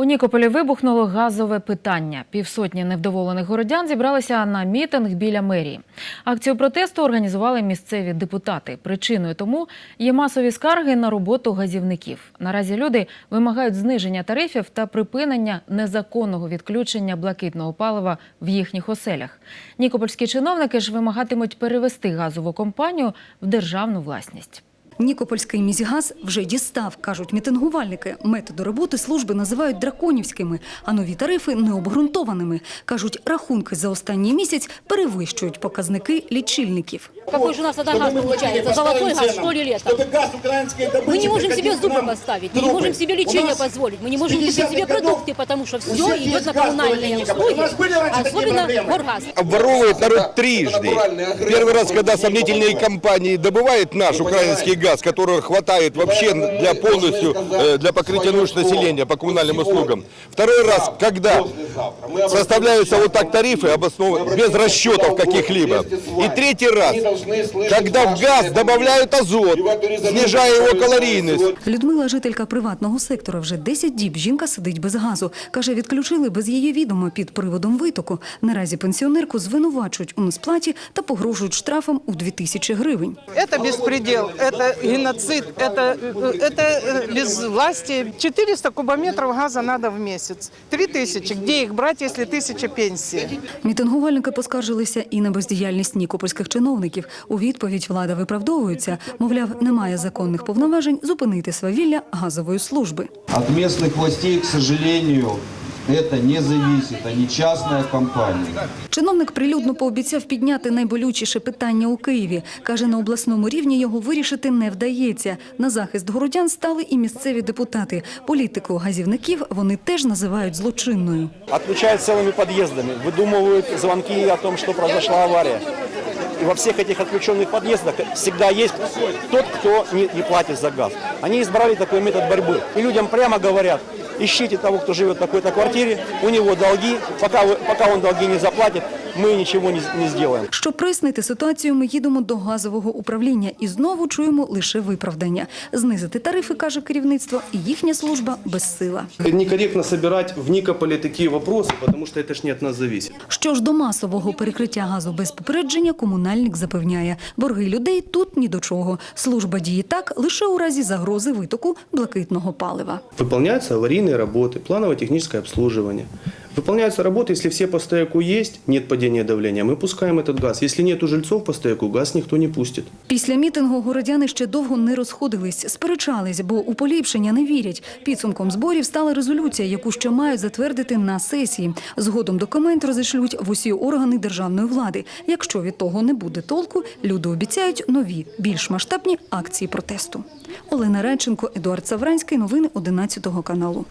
У Нікополі вибухнуло газове питання. Півсотні невдоволених городян зібралися на мітинг біля мерії. Акцію протесту організували місцеві депутати. Причиною тому є масові скарги на роботу газівників. Наразі люди вимагають зниження тарифів та припинення незаконного відключення блакитного палива в їхніх оселях. Нікопольські чиновники ж вимагатимуть перевести газову компанію в державну власність. Нікопольський міськгаз вже дістав, кажуть мітингувальники. Методи роботи служби називають драконівськими, а нові тарифи необґрунтованими. Кажуть, рахунки за останній місяць перевищують показники лічильників. Какой же у нас тогда газ получается? Золотой газ, что ли, летом? Мы не можем себе зубы поставить, мы не можем себе лечение позволить, мы не можем купить себе продукты, потому что все идет на коммунальные услуги, особенно горгаз. обворовывает народ трижды. Первый раз, когда сомнительные компании добывают наш украинский газ, которого хватает вообще для полностью, э, для покрытия нужд населения по коммунальным услугам. Второй раз, когда составляются вот так тарифы обоснованные, без расчетов каких-либо. И третий раз, когда в газ добавляют азот, снижая его калорийность. Людмила, жителька приватного сектора, вже 10 діб жінка сидить без газу. Каже, відключили без її відома під приводом витоку. Наразі пенсіонерку звинувачують у несплаті та погрожують штрафом у 2000 гривень. Это беспредел, это геноцид, это, это э, безвластие. 400 кубометров газа надо в месяц. 3000, где их брать, если тысяча пенсии? Мітингувальники поскаржилися і на бездіяльність нікопольських чиновників. У відповідь влада виправдовується, мовляв, немає законних повноважень зупинити свавілля газової служби. От местных властей, к сожалению, это не зависит, они частная компания. Чиновник прилюдно пообіцяв підняти найболючіше питання у Києві. Каже, на обласному рівні його вирішити не вдається. На захист городян стали і місцеві депутати. Політику газівників вони теж називають злочинною. отключают целыми подъездами, выдумывают звонки о том, что произошла авария. И во всех этих отключенных подъездах всегда есть тот, кто не, не платит за газ. Они избрали такой метод борьбы. И людям прямо говорят, ищите того, кто живет в такой-то квартире, у него долги, пока, вы- пока он долги не заплатит, мы ничего не, не сделаем. Щоб прояснити ситуацію, ми їдемо до газового управління і знову чуємо лише виправдання. Знизити тарифи, каже керівництво, і їхня служба безсила. Некорректно собирать в Никополе такие вопросы, потому что это ж не от нас зависит. Що ж до масового перекриття газу без попередження, комунальник запевняє, борги людей тут ні до чого. Служба діє так лише у разі загрози витоку блакитного палива. Выполняются аварийные работы, планово-техническое обслуживание. Выполняются работы, если все по стояку есть, нет падения давления, мы пускаем этот газ. Если нет у жильцов по стояку, газ никто не пустит. Після мітингу городяни ще довго не розходились, сперечались, бо у поліпшення не вірять. Підсумком зборів стала резолюція, яку ще мають затвердити на сесії. Згодом документ розішлють в усі органи державної влади. Якщо від того не буде толку, люди обіцяють нові, більш масштабні акції протесту. Олена Радченко, Едуард Савранський. Новини 11 каналу.